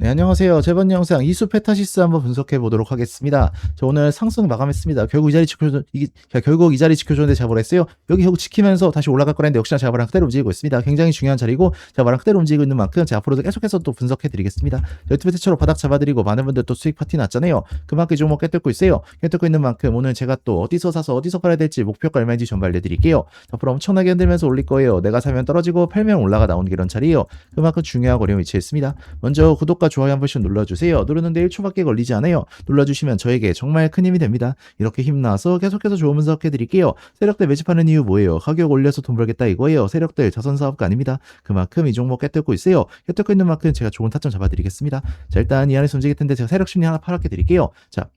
네, 안녕하세요. 저번 영상 이수 페타시스 한번 분석해 보도록 하겠습니다. 저 오늘 상승 마감했습니다. 결국 이 자리 지켜줘, 이, 자, 결국 이 자리 지켜줬는데 잡으라 했어요. 여기 결국 지키면서 다시 올라갈 거라는데 역시나 말한 그대로 움직이고 있습니다. 굉장히 중요한 자리고 말한 그대로 움직이고 있는 만큼 제가 앞으로도 계속해서 또 분석해 드리겠습니다. 유튜브 대체로 바닥 잡아드리고 많은 분들 또 수익 파티 났잖아요. 그만큼 이 종목 깨뚫고 있어요. 깨뚫고 있는 만큼 오늘 제가 또 어디서 사서 어디서 팔아야 될지 목표가 얼마인지 전부 알려드릴게요. 앞으로 엄청나게 흔들면서 올릴 거예요. 내가 사면 떨어지고 팔면 올라가 나오는 이런 자리예요. 그만큼 중요하고 어려운 위치에 있습니다. 먼저 구독과 좋아요 한 번씩 눌러주세요. 누르는데 1초밖에 걸리지 않아요. 눌러주시면 저에게 정말 큰 힘이 됩니다. 이렇게 힘나서 계속해서 좋은 분석 해 드릴게요. 세력들 매집하는 이유 뭐예요? 가격 올려서 돈 벌겠다 이거예요. 세력들 자선 사업가 아닙니다. 그만큼 이 종목 깨뚫고 있어요. 깨뚫고 있는 만큼 제가 좋은 타점 잡아드리겠습니다. 자 일단 이 안에서 움직일 텐데 제가 세력 심리 하나 파악해 드릴게요. 자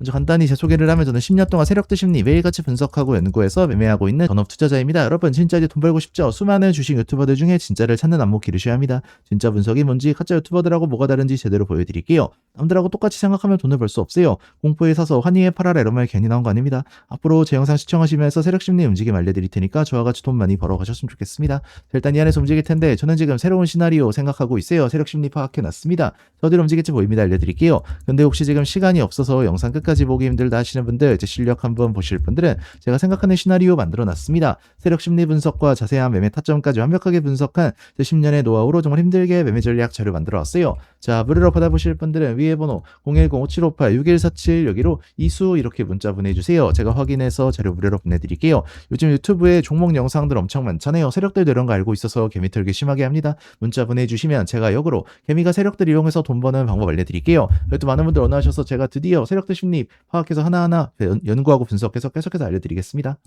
먼저 간단히 제 소개를 하면 저는 10년 동안 세력들 심리 매일같이 분석하고 연구해서 매매하고 있는 전업 투자자입니다. 여러분 진짜 이제 돈 벌고 싶죠? 수많은 주식 유튜버들 중에 진짜를 찾는 안목 기르셔야 합니다. 진짜 분석이 뭔지 가짜 유튜버들하고 뭐가 다른지 제대로 보여드릴게요. 남들하고 똑같이 생각하면 돈을 벌 수 없어요. 공포에 사서 환희에 팔아라 이런 말 괜히 나온 거 아닙니다. 앞으로 제 영상 시청하시면서 세력 심리 움직임 알려드릴 테니까 저와 같이 돈 많이 벌어 가셨으면 좋겠습니다. 자, 일단 이 안에서 움직일 텐데 저는 지금 새로운 시나리오 생각하고 있어요. 세력 심리 파악해 놨습니다. 저대로 움직일지 보입니다. 알려드릴게요. 근데 혹시 지금 시간이 없어서 영상 끝까지 보기 힘들다 하시는 분들, 제 실력 한번 보실 분들은 제가 생각하는 시나리오 만들어 놨습니다. 세력 심리 분석과 자세한 매매 타점까지 완벽하게 분석한 제 10년의 노하우로 정말 힘들게 매매 전략 자료 만들어 왔어요. 자, 무료로 받아보실 분들은 위에 번호 010-5758-6147 여기로 이수 이렇게 문자 보내주세요. 제가 확인해서 자료 무료로 보내드릴게요. 요즘 유튜브에 종목 영상들 엄청 많잖아요. 세력들도 이런 거 알고 있어서 개미 털기 심하게 합니다. 문자 보내주시면 제가 역으로 개미가 세력들 이용해서 돈 버는 방법 알려드릴게요. 또 많은 분들 원하셔서 제가 드디어 세력들 심리 파악해서 하나하나 연- 연구하고 분석해서 계속해서 알려드리겠습니다.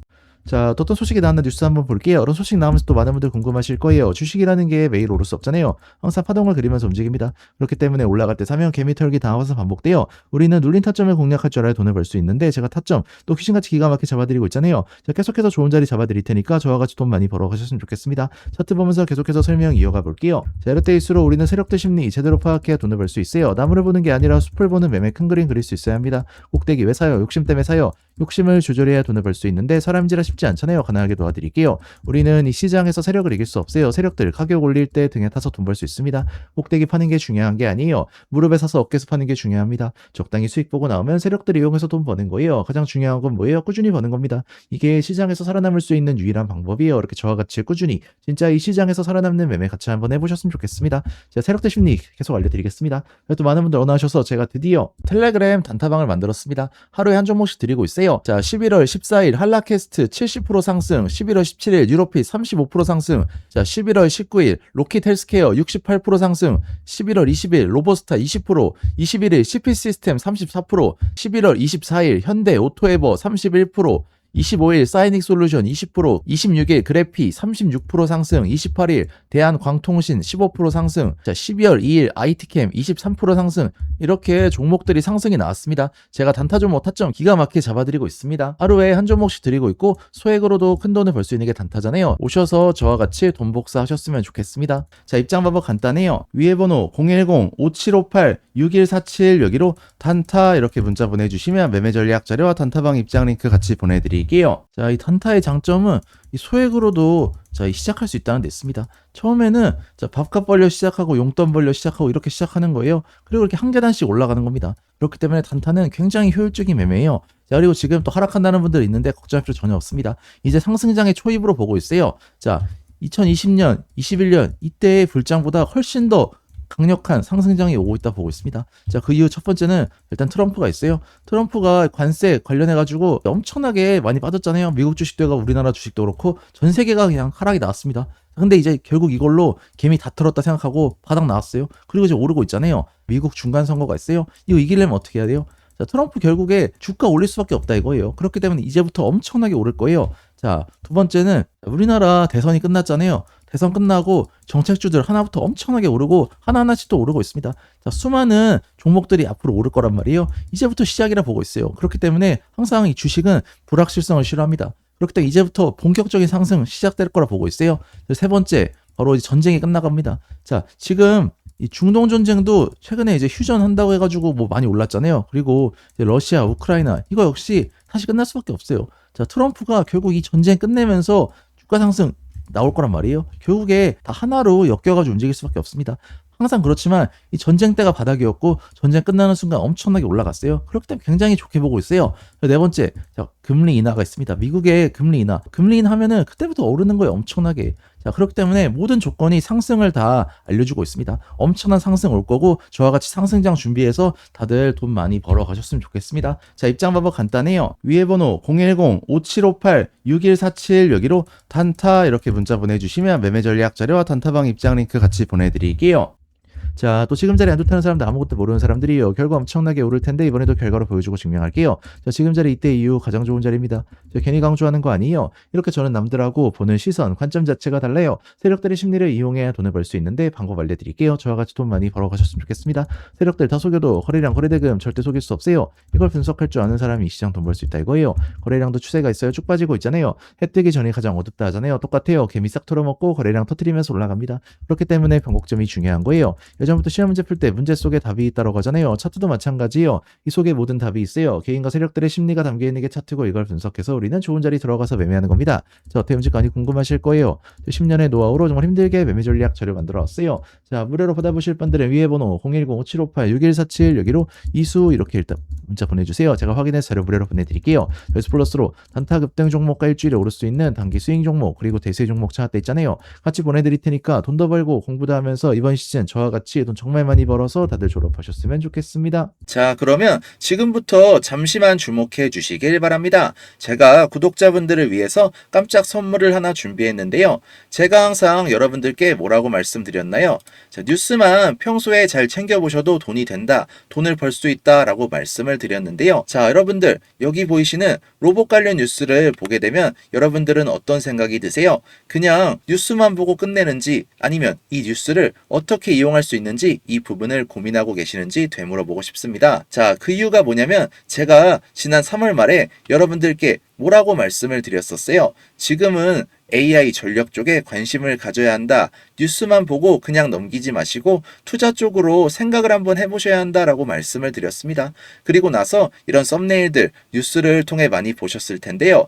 자, 또 어떤 소식이 나왔나 뉴스 한번 볼게요. 이런 소식 나오면서 또 많은 분들 궁금하실 거예요. 주식이라는 게 매일 오를 수 없잖아요. 항상 파동을 그리면서 움직입니다. 그렇기 때문에 올라갈 때 사면 개미 털기 당하면서 반복돼요. 우리는 눌린 타점을 공략할 줄 알아야 돈을 벌 수 있는데 제가 타점 또 귀신같이 기가 막히게 잡아드리고 있잖아요. 자, 계속해서 좋은 자리 잡아드릴 테니까 저와 같이 돈 많이 벌어 가셨으면 좋겠습니다. 차트 보면서 계속해서 설명 이어가 볼게요. 자, 이럴 때일수록 우리는 세력들 심리 제대로 파악해야 돈을 벌 수 있어요. 나무를 보는 게 아니라 숲을 보는 매매 큰 그림 그릴 수 있어야 합니다. 꼭대기 왜 사요? 욕심 때문에 사요. 욕심을 조절해야 돈을 벌 수 있는데 사람인지라 쉽지 않잖아요. 가능하게 도와드릴게요. 우리는 이 시장에서 세력을 이길 수 없어요. 세력들 가격 올릴 때 등에 타서 돈 벌 수 있습니다. 꼭대기 파는 게 중요한 게 아니에요. 무릎에 사서 어깨에서 파는 게 중요합니다. 적당히 수익 보고 나오면 세력들 이용해서 돈 버는 거예요. 가장 중요한 건 뭐예요? 꾸준히 버는 겁니다. 이게 시장에서 살아남을 수 있는 유일한 방법이에요. 이렇게 저와 같이 꾸준히 진짜 이 시장에서 살아남는 매매 같이 한번 해보셨으면 좋겠습니다. 제가 세력들 심리 계속 알려드리겠습니다. 또 많은 분들 원하셔서 제가 드디어 텔레그램 단타방을 만들었습니다. 하루에 한 종목씩 드리고 있어요. 자, 11월 14일 한라캐스트 70% 상승, 11월 17일 유로핏 35% 상승, 자, 11월 19일 로킷 헬스케어 68% 상승, 11월 20일 로버스타 20%, 21일 CP 시스템 34%, 11월 24일 현대 오토에버 31%, 25일 사이닉 솔루션 20%, 26일 그래피 36% 상승, 28일 대한광통신 15% 상승, 자 12월 2일 IT캠 23% 상승 이렇게 종목들이 상승이 나왔습니다. 제가 단타 종목 타점 기가 막히게 잡아드리고 있습니다. 하루에 한 종목씩 드리고 있고 소액으로도 큰 돈을 벌 수 있는 게 단타잖아요. 오셔서 저와 같이 돈 복사하셨으면 좋겠습니다. 자 입장 방법 간단해요. 위에 번호 010-5758-6147 여기로 단타 이렇게 문자 보내주시면 매매 전략 자료와 단타방 입장 링크 같이 보내드릴게요. 자 이 단타의 장점은 이 소액으로도 자, 이 시작할 수 있다는 데 있습니다. 처음에는 자, 밥값 벌려 시작하고 용돈 벌려 시작하고 이렇게 시작하는 거예요. 그리고 이렇게 한 계단씩 올라가는 겁니다. 그렇기 때문에 단타는 굉장히 효율적인 매매예요. 자, 그리고 지금 또 하락한다는 분들 있는데 걱정할 필요 전혀 없습니다. 이제 상승장의 초입으로 보고 있어요. 자, 2020년, 21년 이때의 불장보다 훨씬 더 강력한 상승장이 오고 있다 보고 있습니다. 자, 그 이유 첫 번째는 일단 트럼프가 있어요. 트럼프가 관세 관련해 가지고 엄청나게 많이 빠졌잖아요. 미국 주식도 가 우리나라 주식도 그렇고 전 세계가 그냥 하락이 나왔습니다. 근데 이제 결국 이걸로 개미 다 털었다 생각하고 바닥 나왔어요. 그리고 이제 오르고 있잖아요. 미국 중간 선거가 있어요. 이거 이기려면 어떻게 해야 돼요? 자, 트럼프 결국에 주가 올릴 수밖에 없다 이거예요. 그렇기 때문에 이제부터 엄청나게 오를 거예요. 자, 두 번째는 우리나라 대선이 끝났잖아요. 대선 끝나고 정책주들 하나부터 엄청나게 오르고 하나하나씩 또 오르고 있습니다. 자, 수많은 종목들이 앞으로 오를 거란 말이에요. 이제부터 시작이라 보고 있어요. 그렇기 때문에 항상 이 주식은 불확실성을 싫어합니다. 그렇기 때문에 이제부터 본격적인 상승 시작될 거라 보고 있어요. 세 번째, 바로 전쟁이 끝나갑니다. 자, 지금 이 중동 전쟁도 최근에 이제 휴전한다고 해가지고 뭐 많이 올랐잖아요. 그리고 러시아, 우크라이나 이거 역시 다시 끝날 수밖에 없어요. 자, 트럼프가 결국 이 전쟁 끝내면서 주가 상승 나올 거란 말이에요. 결국에 다 하나로 엮여가지고 움직일 수밖에 없습니다. 항상 그렇지만 이 전쟁 때가 바닥이었고 전쟁 끝나는 순간 엄청나게 올라갔어요. 그렇기 때문에 굉장히 좋게 보고 있어요. 네 번째, 자, 금리 인하가 있습니다. 미국의 금리 인하. 금리 인하면은 그때부터 오르는 거예요. 엄청나게. 자, 그렇기 때문에 모든 조건이 상승을 다 알려주고 있습니다. 엄청난 상승 올 거고 저와 같이 상승장 준비해서 다들 돈 많이 벌어 가셨으면 좋겠습니다. 자, 입장 방법 간단해요. 위에 번호 010-5758-6147 여기로 단타 이렇게 문자 보내주시면 매매 전략 자료와 단타방 입장 링크 같이 보내드릴게요. 자, 또 지금 자리 안 좋다는 사람들 아무것도 모르는 사람들이요. 결과 엄청나게 오를 텐데 이번에도 결과로 보여주고 증명할게요. 자, 지금 자리 이때 이후 가장 좋은 자리입니다. 저 괜히 강조하는 거 아니에요. 이렇게 저는 남들하고 보는 시선, 관점 자체가 달라요. 세력들의 심리를 이용해야 돈을 벌 수 있는데 방법 알려드릴게요. 저와 같이 돈 많이 벌어가셨으면 좋겠습니다. 세력들 다 속여도 거래량, 거래대금 절대 속일 수 없어요. 이걸 분석할 줄 아는 사람이 이 시장 돈 벌 수 있다 이거예요. 거래량도 추세가 있어요. 쭉 빠지고 있잖아요. 해 뜨기 전이 가장 어둡다 하잖아요. 똑같아요. 개미 싹 털어먹고 거래량 터트리면서 올라갑니다. 그렇기 때문에 변곡점이 중요한 거예요. 예전부터 시험 문제 풀 때 문제 속에 답이 있다고 하잖아요. 차트도 마찬가지예요. 이 속에 모든 답이 있어요. 개인과 세력들의 심리가 담겨 있는 게 차트고 이걸 분석해서 우리는 좋은 자리 들어가서 매매하는 겁니다. 자, 어떻게 움직 많이 궁금하실 거예요. 10년의 노하우로 정말 힘들게 매매 전략 자료 만들어 왔어요. 자, 무료로 받아보실 분들은 위에 번호 010-5758-6147 여기로 이수 이렇게 일단 문자 보내주세요. 제가 확인해서 자료 무료로 보내드릴게요. 베스 플러스로 단타 급등 종목과 일주일에 오를 수 있는 단기 스윙 종목 그리고 대세 종목 차트 있잖아요. 같이 보내드릴 테니까 돈 더 벌고 공부도 하면서 이번 시즌 저와 같이 돈 정말 많이 벌어서 다들 졸업하셨으면 좋겠습니다. 자, 그러면 지금부터 잠시만 주목해 주시길 바랍니다. 제가 구독자분들을 위해서 깜짝 선물을 하나 준비했는데요. 제가 항상 여러분들께 뭐라고 말씀드렸나요? 자, 뉴스만 평소에 잘 챙겨보셔도 돈이 된다, 돈을 벌 수 있다 라고 말씀을 드렸는데요. 자, 여러분들, 여기 보이시는 로봇 관련 뉴스를 보게 되면 여러분들은 어떤 생각이 드세요? 그냥 뉴스만 보고 끝내는지 아니면 이 뉴스를 어떻게 이용할 수 있는지 이 부분을 고민하고 계시는지 되물어보고 싶습니다. 자, 그 이유가 뭐냐면 제가 지난 3월 말에 여러분들께 뭐라고 말씀을 드렸었어요. 지금은 AI 전력 쪽에 관심을 가져야 한다. 뉴스만 보고 그냥 넘기지 마시고 투자 쪽으로 생각을 한번 해보셔야 한다라고 말씀을 드렸습니다. 그리고 나서 이런 썸네일들 뉴스를 통해 많이 보셨을 텐데요.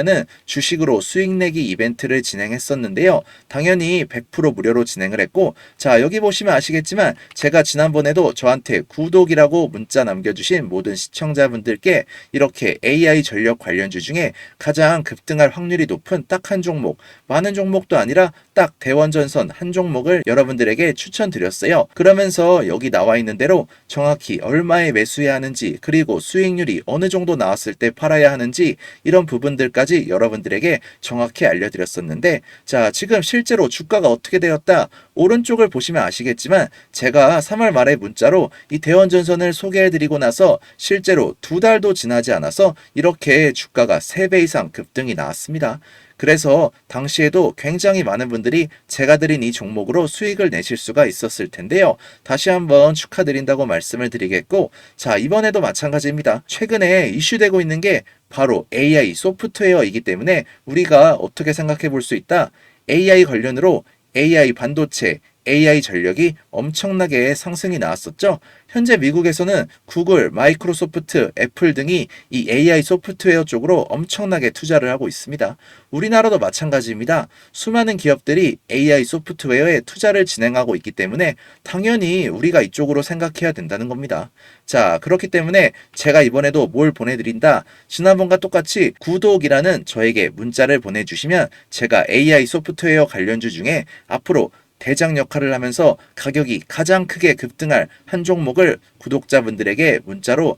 하는 주식으로 수익 내기 이벤트를 진행했었는데요. 당연히 100% 무료로 진행을 했고 자 여기 보시면 아시겠지만 제가 지난번에도 저한테 구독이라고 문자 남겨주신 모든 시청자분들께 이렇게 AI 전력 관련주 중에 가장 급등할 확률이 높은 딱 한 종목 많은 종목도 아니라 딱 대원전선 한 종목을 여러분들에게 추천드렸어요. 그러면서 여기 나와 있는 대로 정확히 얼마에 매수해야 하는지 그리고 수익률이 어느 정도 나왔을 때 팔아야 하는지 이런 부분들까지 여러분들에게 정확히 알려드렸었는데 자 지금 실제로 주가가 어떻게 되었다 오른쪽을 보시면 아시겠지만 제가 3월 말에 문자로 이 대원전선을 소개해드리고 나서 실제로 두 달도 지나지 않아서 이렇게 주가가 3배 이상 급등이 나왔습니다. 그래서 당시에도 굉장히 많은 분들이 제가 드린 이 종목으로 수익을 내실 수가 있었을 텐데요. 다시 한번 축하드린다고 말씀을 드리겠고, 자, 이번에도 마찬가지입니다. 최근에 이슈되고 있는 게 바로 AI 소프트웨어이기 때문에 우리가 어떻게 생각해 볼 수 있다? AI 관련으로 AI 반도체, AI 전력이 엄청나게 상승이 나왔었죠. 현재 미국에서는 구글, 마이크로소프트, 애플 등이 이 AI 소프트웨어 쪽으로 엄청나게 투자를 하고 있습니다. 우리나라도 마찬가지입니다. 수많은 기업들이 AI 소프트웨어에 투자를 진행하고 있기 때문에 당연히 우리가 이쪽으로 생각해야 된다는 겁니다. 자, 그렇기 때문에 제가 이번에도 뭘 보내드린다. 지난번과 똑같이 구독이라는 저에게 문자를 보내주시면 제가 AI 소프트웨어 관련주 중에 앞으로 대장 역할을 하면서 가격이 가장 크게 급등할 한 종목을 구독자분들에게 문자로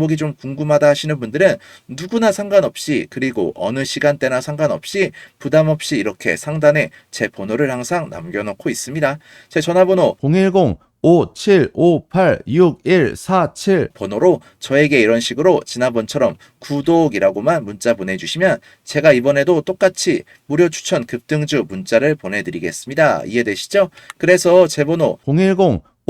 종목이 좀 궁금하다 하시는 분들은 누구나 상관없이 그리고 어느 시간대나 상관없이 부담 없이 이렇게 상단에 제 번호를 항상 남겨놓고 있습니다. 제 전화번호 010 57586147 번호로 저에게 이런 식으로 지난번처럼 구독이라고만 문자 보내주시면 제가 이번에도 똑같이 무료 추천 급등주 문자를 보내드리겠습니다. 이해되시죠? 그래서 제 번호 010